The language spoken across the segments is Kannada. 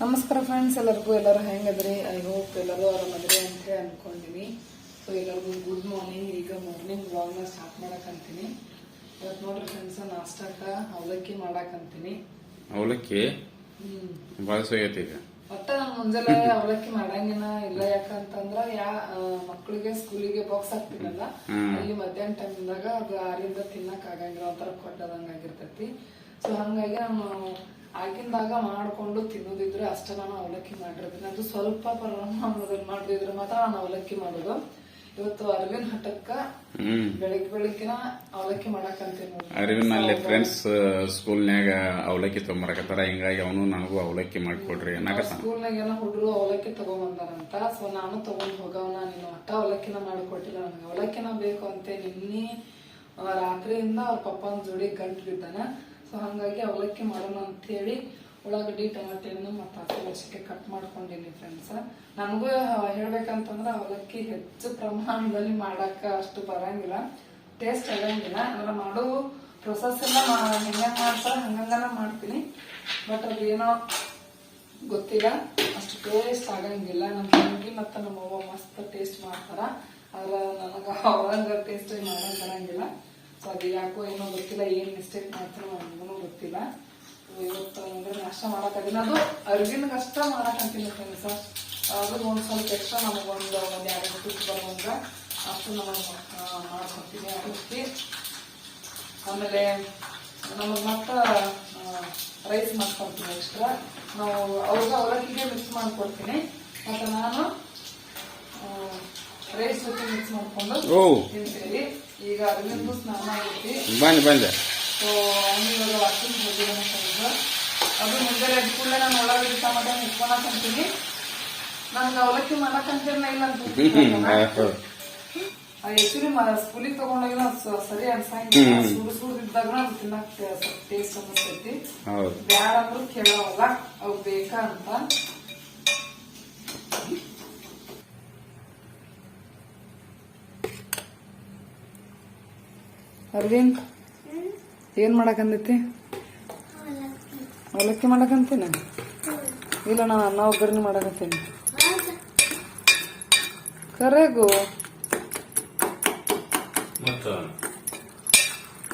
ನಮಸ್ಕಾರ ಫ್ರೆಂಡ್ಸ್ ಎಲ್ಲರಿಗೂ ಎಲ್ಲರೂ ಹೆಂಗದ್ರಿ? ಐ ಹೋಪ್ ಎಲ್ಲರೂ ಆರಾಮದ್ರಿ ಅಂತ ಅನ್ಕೊಂಡಿನಿ. ಸೊ ಎಲ್ಲರಿಗೂ ಗುಡ್ ಮಾರ್ನಿಂಗ್ ಈಗ ಮಾರ್ನಿಂಗ್ ವ್ಲಾಗ್ನ ಸ್ಟಾರ್ಟ್ ಮಾಡಕಂತೀನಿ. ಇವತ್ತು ನೋಡ್ರಿ ಫ್ರೆಂಡ್ಸ್ ನಾಷ್ಟಕ್ಕ ಅವಲಕ್ಕಿ ಮಾಡಾಕಂತೀನಿ. ಅವಲಕ್ಕಿ? ಹ್ಮ್. ಭಾಳ ಸೋಗೈತಿ ಈಗ. ಮುಂಜಾನೆ ಅವಲಕ್ಕಿ ಮಾಡಂಗಿನ ಇಲ್ಲ ಯಾಕಂತಂದ್ರ ಯಾ ಮಕ್ಕಳಿಗೆ ಸ್ಕೂಲಿಗೆ ಬಾಕ್ಸ್ ಹಾಕ್ತೀನಲ್ಲ ಅಲ್ಲಿ ಮಧ್ಯಾಹ್ನ ಟೈಮ್ದಾಗ ಅದು ಆರಿಂದ ತಿನ್ನಕ್ ಆಗಂಗಿಲ್ಲ ಒಂಥರ ಕೊಟ್ಟದಂಗ ಆಗಿರ್ತೈತಿ. ಸೊ ಹಂಗಾಗಿ ನಾನು ಆಗಿಂದಾಗ ಮಾಡ್ಕೊಂಡು ತಿನ್ನೋದಿದ್ರೆ ಅಷ್ಟ ನಾನು ಅವಲಕ್ಕಿ ಮಾಡಿರ್ತೀನಿ ಅದು ಸ್ವಲ್ಪ ಪ್ರಮಾಣದಲ್ಲಿ ಮಾಡಿದ್ರೆ ಮಾತ್ರ ನಾನು ಅವಲಕ್ಕಿ ಮಾಡೋದು. ಇವತ್ತು ಅರವಿಂದ್ ಹಠಕ್ಕೆ ಬೆಳಿಗ್ಗೆ ಬೆಳಿಗ್ಗೆನ ಅವಲಕ್ಕಿ ಮಾಡಕಂತೀನಿ ಅರವಿಂದ್ ಅಲ್ಲಿ ಫ್ರೆಂಡ್ಸ್ ಸ್ಕೂಲ್ನ್ಯಾಗ ಅವಲಕ್ಕಿ ತಗೊಂಬರಕತ್ತಾರ. ಹಿಂಗಾಗಿ ಅವನು ನನಗೂ ಅವಲಕ್ಕಿ ಮಾಡಿಕೊಡ್ರಿ ಅನ್ನಕತ್ತಾನ. ಸ್ಕೂಲ್ನಾಗ ಏನೋ ಹುಡುಗರು ಅವಲಕ್ಕಿ ತಗೊಂಬಂದಾರಂತ. ಸೊ ನಾನು ತಗೊಂಡ್ ಹೋಗವನ ನೀನು ಅಟ್ಟ ಅವಲಕ್ಕಿನ ಮಾಡಿಕೊಟ್ಟಿಲ್ಲ ನನಗೆ. ಅವಲಕ್ಕಿನ ಬೇಕು ಅಂತ. ನಿನ್ನೆ ರಾತ್ರಿಯಿಂದ ಅವ್ರ ಪಪ್ಪನ ಜೋಡಿ ಗಂಟು ಬಿದ್ದಾನ. ಸೊ ಹಂಗಾಗಿ ಅವಲಕ್ಕಿ ಮಾಡೋಣ ಅಂತ ಹೇಳಿ ಉಳ್ಳಾಗಡ್ಡಿ ಟೊಮೆಟೊ ಹಣ್ಣು ಮತ್ತು ಹಸಿ ಮೆಣಸಿಕೆ ಕಟ್ ಮಾಡ್ಕೊಂಡಿನಿ ಫ್ರೆಂಡ್ಸ ನನಗೂ ಹೇಳ್ಬೇಕಂತಂದ್ರೆ ಅವಲಕ್ಕಿ ಹೆಚ್ಚು ಪ್ರಮಾಣದಲ್ಲಿ ಮಾಡೋಕೆ ಅಷ್ಟು ಬರಂಗಿಲ್ಲ. ಟೇಸ್ಟ್ ಆಗಂಗಿಲ್ಲ ಅಂದ್ರೆ ಮಾಡೋ ಪ್ರೊಸೆಸ್ ಎಲ್ಲ ಹೆಂಗ ಮಾಡ್ತಾರೆ, ಹಂಗಂಗನ ಮಾಡ್ತೀನಿ. ಬಟ್ ಏನೋ ಗೊತ್ತಿಲ್ಲ. ಅಷ್ಟು ಟೇಸ್ಟ್ ಆಗಂಗಿಲ್ಲ. ನಮ್ಮ ತಂಗಿ ಮತ್ತು ನಮ್ಮ ಅವ್ವ ಮಸ್ತ್ ಟೇಸ್ಟ್ ಮಾಡ್ತಾರೆ. ಆದ್ರೆ ನನಗೆ ಅವ್ರಂಗ ಟೇಸ್ಟ್ ಮಾಡಕ್ ಬರಂಗಿಲ್ಲ. ಸೊ ಅದು ಯಾಕೋ ಏನೋ ಗೊತ್ತಿಲ್ಲ, ಏನು ಮಿಸ್ಟೇಕ್ ಮಾಡ್ತಾರೋ ನನಗೂ ಗೊತ್ತಿಲ್ಲ. ಇವತ್ತು ನಾಷ್ಟ ಮಾಡಕತ್ತೀನಿ ಅದು ಅರ್ಗಿನ್ಗೆ ಕಷ್ಟ ಮಾಡಕಂತೀನಿ ಫ್ರೆಂಡ್ಸ್ ಅದು ಒಂದ್ ಸ್ವಲ್ಪ ಎಕ್ಸ್ಟ್ರಾ ನಮಗೊಂದು ಒಂದು ಎರಡು ತುತ್ತು ಬರುವಂಗ ಅಷ್ಟು ನಮಗೆ ಮಾಡ್ಕೊತೀನಿ ಅದಕ್ಕೆ ಆಮೇಲೆ ನಮಗೆ ಮತ್ತ ರೈಸ್ ಮಾಡ್ಕೊಂತೀನಿ ಎಕ್ಸ್ಟ್ರಾ ನಾವು ಅವ್ರಿಗೆ ಅವಲಕ್ಕಿಗೆ ಮಿಕ್ಸ್ ಮಾಡ್ಕೊಡ್ತೀನಿ. ಮತ್ತೆ ನಾನು ರೈಸ್ ಜೊತೆ ಮಿಕ್ಸ್ ಮಾಡ್ಕೊಂಡು ತಿಂತೀವಿ. ಈಗ ಅರವಿಂದು ಸ್ನಾನ ಆಗೈತಿ ಬನ್ನಿ ಬಂದೆ. ಸೊ ಅವನಿವಾಗ ವಾಕಿಂಗ್ ಹೋಗಿದ್ದಾನೆ ಸ್ವಲ್ಪ ಅದು ಮುಂಜಾನೆ ಎದ್ದ ಕೂಡ ನಾನು ಒಳಗಡೆ ಇಟ್ಕೊಳಕ್ ಅಂತೀನಿ ನನ್ಗೆ ಅವಲಕ್ಕಿ ಮಾಡಕ್ಕಂತೇನ ಇಲ್ಲ ಅಂತ ಆಕ್ಚುಲಿ ಸ್ಕೂಲಿಗೆ ತಗೊಂಡಾಗ ಸರಿ ಅನ್ಸಂಗಿಲ್ಲ ಸುಡು ಸುಡು ಇದ್ದಾಗ ಅದು ತಿನ್ನಕ್ ಸ್ವಲ್ಪ ಟೇಸ್ಟ್ ಅನ್ನಿಸ್ತೈತಿ ಬ್ಯಾಡ ಅಂದ್ರೂ ಕೇಳೋವಲ್ಲ ಅವು ಬೇಕಾ ಅಂತ. ಅರವಿಂದ್? ಏನ್ ಮಾಡಕಂದೈತಿ? ಅವಲಕ್ಕಿ ಮಾಡಕಂತೀನಿ? ಇಲ್ಲ ನಾನು ಅನ್ನ ಒಗ್ಗರಣೆ ಮಾಡಕಂತೀನಿ. ಕರೆಗು.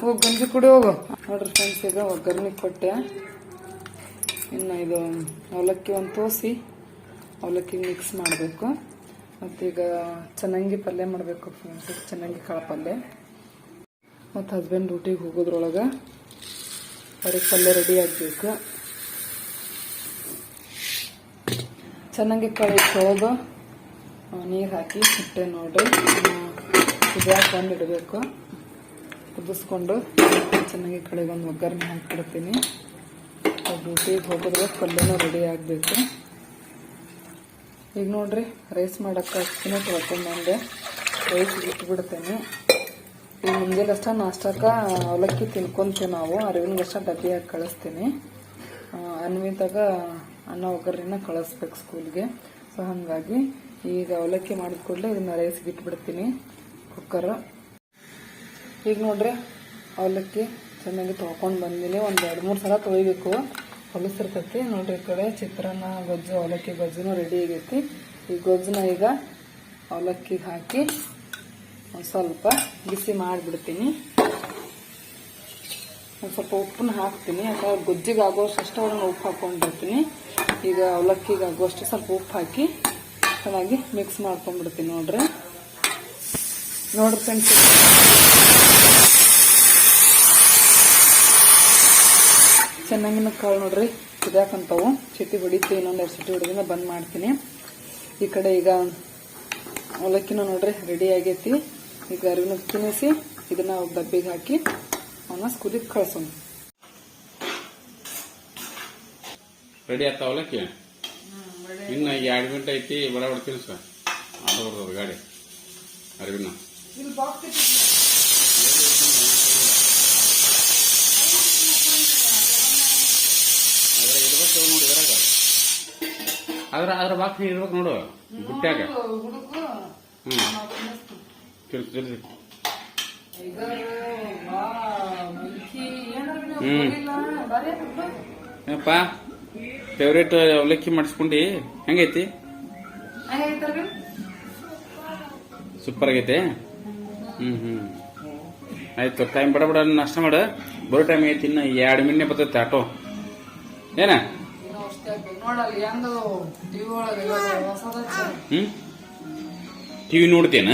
ಹೋಗಿ ಗಂಜಿ ಕುಡಿ ಹೋಗು. ನೋಡ್ರಿ ಫ್ರೆಂಡ್ಸ್ ಈಗ ಒಗ್ಗರಣೆ ಕೊಟ್ಟೆ. ಇನ್ನು ಇದು ಅವಲಕ್ಕಿ ಒಂದು ತೋಸಿ ಅವಲಕ್ಕಿ ಮಿಕ್ಸ್ ಮಾಡಬೇಕು. ಮತ್ತೀಗ ಚೆನ್ನಾಗಿ ಪಲ್ಯ ಮಾಡಬೇಕು ಫ್ರೆಂಡ್ಸ್ ಚೆನ್ನಾಗಿ ಕಾಳು ಪಲ್ಯ. ಮತ್ತು ಹಸ್ಬೆಂಡ್ ಡ್ಯೂಟಿಗೆ ಹೋಗೋದ್ರೊಳಗೆ ಅವ್ರಿಗೆ ಪಲ್ಯ ರೆಡಿ ಆಗಬೇಕು. ಚೆನ್ನಾಗಿ ಕಳೆ ತೊಳೆದು ನೀರು ಹಾಕಿ ಇಟ್ಟೆ ನೋಡಿ ಕುದಿಯಾಕ ಇಡಬೇಕು? ಕುದಿಸ್ಕೊಂಡು ಚೆನ್ನಾಗಿ ಕಳೆಗೆ ಒಂದು ಒಗ್ಗರಣೆ ಹಾಕಿಬಿಡ್ತೀನಿ. ಡ್ಯೂಟಿಗೆ ಹೋಗೋದ್ರೆ ಪಲ್ಯನೂ ರೆಡಿ ಆಗಬೇಕು. ಈಗ ನೋಡ್ರಿ ರೈಸ್ ಮಾಡಕ್ಕೆ ಅಕ್ಕಿನ ತೊಳ್ಕೊಂಡ್ಬಂದೆ ರೈಸ್ ಇಟ್ಬಿಡ್ತೇನೆ ಈಗ ಮುಂಜಾನೆ ಅಷ್ಟ ನಾಷ್ಟಕ್ಕ ಅವಲಕ್ಕಿ ತಿನ್ಕೊಂತೀವಿ ನಾವು ಅರಿವಿನಗಷ್ಟ ಡಬ್ಬಿ ಹಾಕಿ ಕಳಿಸ್ತೀನಿ. ಅನ್ವಿತಾಗ ಅನ್ನ ಒಗ್ಗರಿನ ಕಳಿಸ್ಬೇಕು ಸ್ಕೂಲ್ಗೆ. ಸೊ ಹಾಗಾಗಿ ಈಗ ಅವಲಕ್ಕಿ ಮಾಡಿದ ಕೂಡಲೇ ಇದನ್ನ ರೈಸ್ಗೆ ಇಟ್ಬಿಡ್ತೀನಿ ಕುಕ್ಕರ್ ಈಗ ನೋಡ್ರಿ, ಅವಲಕ್ಕಿ ಚೆನ್ನಾಗಿ ತೊಳ್ಕೊಂಡು ಬಂದಿನಿ. ಒಂದು ಎರಡು ಮೂರು ಸಲ ತೊಳಿಬೇಕು. ಹೊಲಸಿರ್ತೈತಿ. ನೋಡ್ರಿ ಈ ಕಡೆ ಚಿತ್ರಾನ್ನ, ಗೊಜ್ಜು, ಅವಲಕ್ಕಿ, ಗೊಜ್ಜುನು ರೆಡಿ ಆಗೈತಿ. ಈ ಗೊಜ್ಜನ್ನ ಈಗ ಅವಲಕ್ಕಿಗೆ ಹಾಕಿ ಸ್ವಲ್ಪ ಬಿಸಿ ಮಾಡಿಬಿಡ್ತೀನಿ. ಒಂದು ಸ್ವಲ್ಪ ಉಪ್ಪನ್ನ ಹಾಕ್ತೀನಿ. ಅಥವಾ ಗೊಜ್ಜಿಗೆ ಆಗೋಷ್ಟು ಅಷ್ಟು ಉಪ್ಪು ಹಾಕ್ಕೊಂಡಿರ್ತೀನಿ ಈಗ ಅವಲಕ್ಕಿಗೆ ಆಗುವಷ್ಟು ಸ್ವಲ್ಪ ಉಪ್ಪು ಹಾಕಿ ಚೆನ್ನಾಗಿ ಮಿಕ್ಸ್ ಮಾಡ್ಕೊಂಡ್ಬಿಡ್ತೀನಿ ನೋಡ್ರಿ. ನೋಡ್ರಿ ಫ್ರೆಂಡ್ಸ್ ಚೆನ್ನಾಗಿನ ಕಾಳು ನೋಡ್ರಿ ಕುದಿಯಾಕಂತವು. ಚಿಟಿ ಹೊಡಿತು ಇನ್ನೊಂದು ಎರಡು ಸಿಟಿ ಹೊಡೆದಿಂದ ಬಂದ್ ಮಾಡ್ತೀನಿ. ಈ ಕಡೆ ಈಗ ಅವಲಕ್ಕಿನೂ ನೋಡ್ರಿ ರೆಡಿ ಆಗೈತಿ. ಈಗ ಅರಿವಿನ ತಿನ್ನಿಸಿ ಇದನ್ನ ಡಬ್ಬಿಗೆ ಹಾಕಿ ಅವನ್ನ ಸ್ಕೂಲಿಗೆ ಕಳ್ಸೋಣ. ರೆಡಿ ಆತ ಅವಲಕ್ಕಿ? ಇನ್ನು ಎರಡು ಗಂಟೆ ಐತಿ ಬಡ ಬಿಡ್ತೀನಿ ಸರ್ ಆಟೋ ಬರ್ತದ ಗಾಡಿ. ಅರಿವಿನ. ಇರ್ಬೇಕು ನೋಡಿ ಇದ್ರಾಗ. ಅದ್ರ ಅದ್ರ ಬಾಕ್ಸ್ ಇರ್ಬೇಕು ನೋಡು ಗುಟ್ಟ್ಯಾಗ ಹುಡುಗು. ಬಾರಿ ಬಿಡು. ಏನಪ್ಪ? ಫೇವ್ರೇಟ್ ಅವಲಕ್ಕಿ ಮಾಡಿಸ್ಕೊಂಡಿ. ಹೆಂಗೈತಿ? ಸೂಪರ್ ಆಗೈತೆ. ಹ್ಮ್ ಹ್ಮ್. ಆಯ್ತು ಟೈಮ್ ಬಡ ಬಡ ನಾಷ್ಟ ಮಾಡ. ಬರೋ ಟೈಮ್ ಐತಿ ಇನ್ನ ಎರಡು ಮಿನಿ ಬರ್ತೈತೆ ಆಟೋ. ಏನ? ಹ್ಮ್? ಟಿವಿ ನೋಡ್ತೇನ?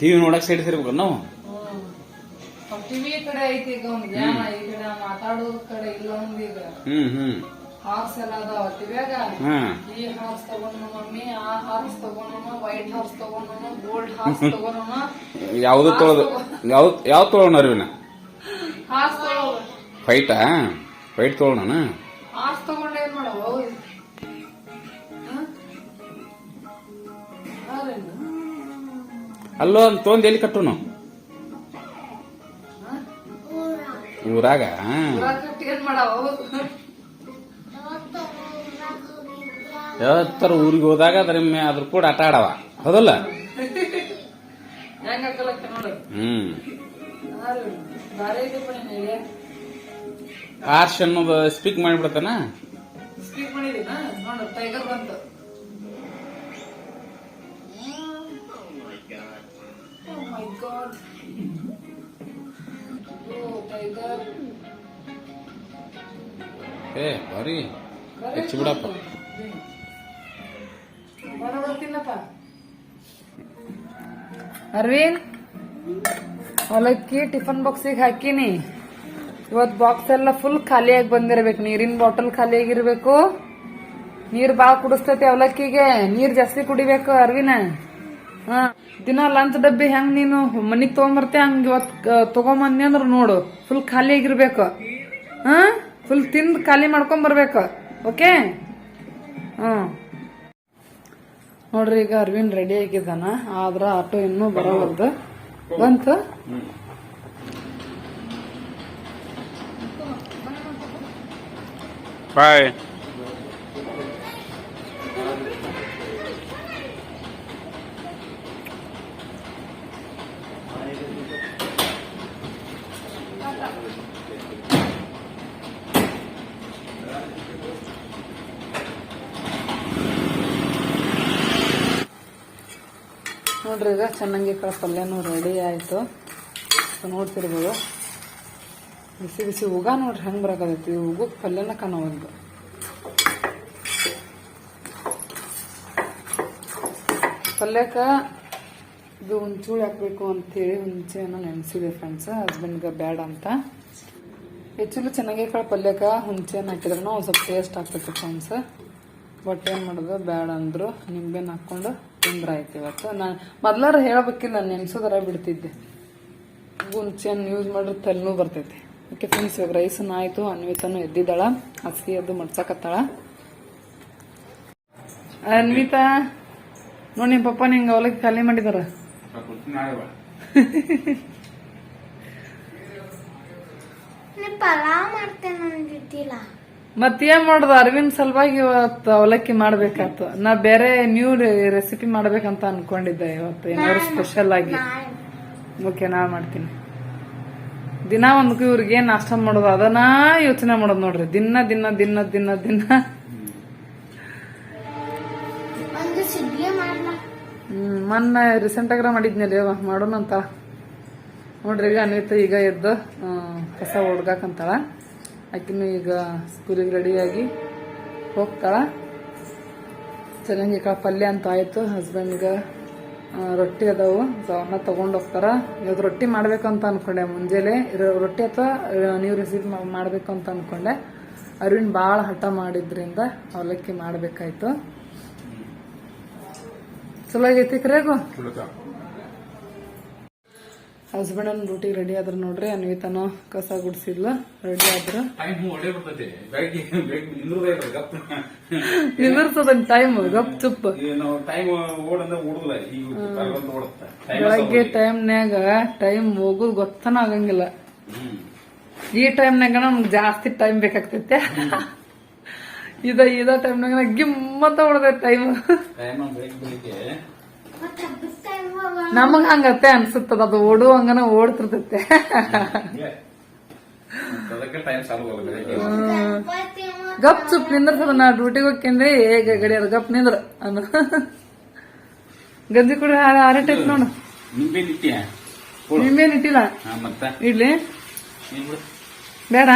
ಟಿವಿ ನೋಡಕ್ ಸೈಡ್ ಸೇರ್ಬೇಕು ನಾವು? ಟಿವಿ ಕಡೆ ಐತಿ ಈಗ ಒಂದ್ ಜ್ಞಾನ ಈ ಕಡೆ ಮಾತಾಡೋದ್ ಕಡೆ ಇಲ್ಲ ಒಂದ್ ಈಗ. ಹ್ಮ್ ಹ್ಮ್. ಹಾರ್ಸ್ ಎಲ್ಲ ಅದಾವ ಟಿವ್ಯಾಗ. ಈ ಹಾರ್ಸ್ ತಗೊಂಡು ಮಮ್ಮಿ ಆ ಹಾರ್ಸ್ ತಗೊಂಡು ವೈಟ್ ಹಾರ್ಸ್ ತಗೊಂಡು ಗೋಲ್ಡ್ ಹಾರ್ಸ್ ತಗೊಂಡು ಯಾವ್ದು ತೊಳೆದು ಯಾವ್ದು ಯಾವ್ದು ತೊಗೊಳೋಣ ಅರಿವಿನ? ಹಾರ್ಸ್ ಫೈಟಾ ಫೈಟ್ ತೊಳೋಣ ಹಾರ್ಸ್ ತಗೊಂಡು ಏನ್ ಮಾಡವ? ಅಲ್ಲೋ ಅಂತ ತೊಗೊಂಡು ಎಲ್ಲಿ ಊರಾಗ? ಕಟ್ಟಿ ಏನ್ ಮಾಡವ ಯಾವತ್ತರ ಊರಿಗೆ ಹೋದಾಗ ಅದ್ರ ಅದ್ರ ಕೂಡ ಆಟ ಆಡವ. ಹೌದಲ್ಲ? ಹ್ಮ್. ಆರ್ಶ್ ಅನ್ನೋದು ಸ್ಪೀಕ್ ಮಾಡಿಬಿಡ್ತಾನ ಸ್ಪೀಕ್ ಮಾಡಿದೀನ? ನೋಡು ಟೈಗರ್ ಬಂತು. Oh, ಏ ಬಾರಿ ಹೆಚ್ಚು ಬಿಡಪ್ಪ. ಅರವಿಂದ್ ಅವಲಕ್ಕಿ ಟಿಫನ್ ಬಾಕ್ಸಿಗೆ ಹಾಕಿನಿ. ಇವತ್ತು ಬಾಕ್ಸ್ ಎಲ್ಲ ಫುಲ್ ಖಾಲಿಯಾಗಿ ಬಂದಿರ್ಬೇಕು. ನೀರಿನ ಬಾಟಲ್ ಖಾಲಿಯಾಗಿರ್ಬೇಕು. ನೀರ್ ಬಾಳ ಕುಡಿಸ್ತೈತಿ ಅವಲಕ್ಕಿಗೆ. ನೀರ್ ಜಾಸ್ತಿ ಕುಡಿಬೇಕು ಅರ್ವಿನ ಹಾ, ದಿನ ಲಂಚ್ ಡಬ್ಬಿ ಹೆಂಗ್ ನೀನು? ಮನಿಗ್ ತಗೊಂಬರ್ತೆ ಹಂಗ ಇವತ್ ತಗೊಂಬಂದಿ ಅಂದ್ರ ನೋಡು. ಫುಲ್ ಖಾಲಿ ಆಗಿರ್ಬೇಕು. ಹಾ ಫುಲ್ ತಿಂದ್ ಖಾಲಿ ಮಾಡ್ಕೊಂಡ್ ಬರ್ಬೇಕು. ಓಕೆ ಹಾ. ನೋಡ್ರಿ, ಈಗ ಅರವಿಂದ್ ರೆಡಿ ಆಗಿದ್ದಾನ. ಆದ್ರ ಆಟೋ ಇನ್ನೂ ಬರೋವಲ್ದು. ಬಂತು? ಬಾಯ್ ನೋಡ್ರಿ, ಈಗ ಚೆನ್ನಾಗಿ ಕಾಳು ಪಲ್ಯನೂ ರೆಡಿ ಆಯಿತು. ನೋಡ್ತಿರ್ಬೋದು. ಬಿಸಿ ಬಿಸಿ ಉಗ ನೋಡ್ರಿ, ಹೆಂಗೆ ಬರಕತ್ತೈತಿ. ಉಗು ಪಲ್ಯನ ಕಾಣೋವಲ್ದು ಪಲ್ಯಕ್ಕೆ ಇದು ಹುಣ್ಚೂಳಿ ಹಾಕಬೇಕು ಅಂತೇಳಿ ಹುಂಚೆನ ನೆನೆಸಿದೆ ಫ್ರೆಂಡ್ಸ್ ಹಸ್ಬೆಂಡ್ಗೆ ಬೇಡ ಅಂತ. ಹೆಚ್ಚು ಚೆನ್ನಾಗಿ ಕಾಳು ಹುಣ್ಚೆ ಅನ್ನ ಹಾಕಿದ್ರೂ ಒಂದು ಸ್ವಲ್ಪ ಟೇಸ್ಟ್ ಆಗ್ತೈತಿ ಫ್ರೆಂಡ್ಸ್ ಬಟ್ ಏನು ಮಾಡೋದು? ಬೇಡ ಅಂದ್ರು ನಿಂಬೆನ ಹಾಕ್ಕೊಂಡು ತಿಂದ್ರಾಯ್ತು ಇವತ್ತು. ನಾನು ಮೊದ್ಲಾರ ನಾನು ನೆನ್ಸೋದರ ಬಿಡ್ತಿದ್ದೆ. ಹುಂಚೆನ್ ಯೂಸ್ ಮಾಡಿದ್ರೆ ತಲೆನೂ ಬರ್ತೈತಿ. ಓಕೆ ಫ್ರೆಂಡ್ಸ್ ಇವಾಗ ರೈಸನ್ನು ಆಯ್ತು, ಅನ್ವಿತಾನು ಎದ್ದಿದ್ದಾಳ. ಹಸಿ ಎದ್ದು ಮಡ್ಸಕತ್ತಾಳ. ಅನ್ವಿತಾ, ನೋಡಿ ನಿಮ್ಮ ಪಪ್ಪ ನಿಂಗೆ ಅವಲಕ್ಕಿ ಖಾಲಿ ಮಾಡಿದಾರ. ಪಲಾವ್ ಮಾಡ್ತೇನೆ ಅಂದಿದ್ದಿಲ್ಲ. ಮತ್ತೇನ್ ಮಾಡುದು? ಅರವಿಂದ್ ಸಲುವಾಗಿ ಇವತ್ತು ಅವಲಕ್ಕಿ ಮಾಡ್ಬೇಕಾಯ್ತು ನಾ ಬೇರೆ ನ್ಯೂ ರೆಸಿಪಿ ಮಾಡ್ಬೇಕಂತ ಅನ್ಕೊಂಡಿದ್ದೆ ಇವತ್ತು. ಏನಾದ್ರು ಸ್ಪೆಷಲ್ ಆಗಿ. ಓಕೆ ನಾ ಮಾಡ್ತೀನಿ. ದಿನ ಒಂದಕ್ಕೂ ಇವ್ರಿಗೆ ನಾಷ್ಟ ಮಾಡೋದು ಅದನ್ನ ಯೋಚನೆ ಮಾಡೋದು ನೋಡ್ರಿ. ದಿನ ದಿನ ದಿನ ದಿನ ದಿನ. ಹ್ಮ್ ಮೊನ್ನೆ ರೀಸೆಂಟ್ ಆಗ ಮಾಡಿದ್ನಲ್ಲ ಮಾಡೋಣ ಅಂತ ನೋಡ್ರಿ ಈಗ ಅನ್ವಿತ ಈಗ ಎದ್ದು ಕಸ ಹೊಡ್ಗಾಕಂತಾಳ ಆಕಿನೂ ಈಗ ಸ್ಕೂಲಿಗೆ ರೆಡಿಯಾಗಿ ಹೋಗ್ತಾಳ. ಚೆನ್ನಾಗಿ ಕಾಳು ಪಲ್ಯ ಅಂತ ಆಯಿತು. ಹಸ್ಬೆಂಡ್ಗೆ ರೊಟ್ಟಿ ಅದಾವು. ಸೊ ಅವನ್ನ ತಗೊಂಡು ಹೋಗ್ತಾರ. ಇವತ್ತು ರೊಟ್ಟಿ ಮಾಡ್ಬೇಕು ಅಂತ ಅನ್ಕೊಂಡೆ ಮುಂಜಾನೆ. ಇರೋ- ರೊಟ್ಟಿ ಅಥವಾ ನೀವು ರೆಸಿಪಿ ಮಾಡಬೇಕು ಅಂತ ಅನ್ಕೊಂಡೆ. ಅರವಿಂದ್ ಭಾಳ ಹಠ ಮಾಡಿದ್ರಿಂದ ಅವಲಕ್ಕಿ ಮಾಡಬೇಕಾಯ್ತು. ಚಲೋ ಆಗೈತಿ ಕರೆಗೂ? ಹಸ್ಬೆಂಡ್ ರೊಟ್ಟಿ ಡ್ಯೂಟಿ ರೆಡಿ ಆದ್ರ ನೋಡ್ರಿ ಅನ್ವಿತಾನ ಕಸ ಗುಡಿಸಿಲ್ಲ ರೆಡಿ ಆದ್ರ. ಟೈಮ್ ಒಳ್ಳೆ ಬರ್ತೈತಿ. ಬೆಳಗ್ಗೆ ಬೆಳಗ್ಗೆ ನಿಂದ್ರದೇ ಇರ್ಬೇಕು ಗಪ್. ನಿಂದಿರ್ತದ ಟೈಮ್ ಗಪ್ ಚುಪ್ ಬೆಳಗ್ಗೆ ಟೈಮ್ನ್ಯಾಗ ಟೈಮ್ ಹೋಗುದ್ ಗೊತ್ತನ ಆಗಂಗಿಲ್ಲ. ಈ ಟೈಮ್ನಾಗ ನಮ್ಗೆ ಜಾಸ್ತಿ ಟೈಮ್ ಬೇಕಾಗ್ತೈತೆ. ಇದ ಇದ ಟೈಮ್ನಾಗ ಗಿಮ್ಮತ್ತ ಹೊಡೆದ ಟೈಮ್ ಟೈಮ್ ಬೆಳಗ್ಗೆ ಬೆಳಿಗ್ಗೆ ಮತ್ತೆ ಹಬ್ಬದ ಟೈಮ್ ನಮಗ್ ಹಂಗತ್ತೆ ಅನ್ಸುತ್ತದ ಅದು ಓಡುವಂಗನ ಓಡ್ತಿರ್ತೈತೆ. ಗಪ್ ಚುಪ್ ನಿಂದ್ರಸದ ನಾ ಡ್ಯೂಟಿಗೆ ಹೋಗ್ಕೇನ್ರಿ ಹೇಗೆ ಗಡಿಯಾರ ಗಪ್ ನಿಂದ್ರ ಅನ್ನ. ಗಂಜಿ ಕುಡಿ ಆರಟ್ ಐತ್ ನೋಡು. ನಿಂಬೆ ನಿಂಬೇನ್ ಇಟ್ಟಿಲ್ಲ ಹಾ ಮತ್ತ? ಇಡ್ಲಿ? ಬೇಡ?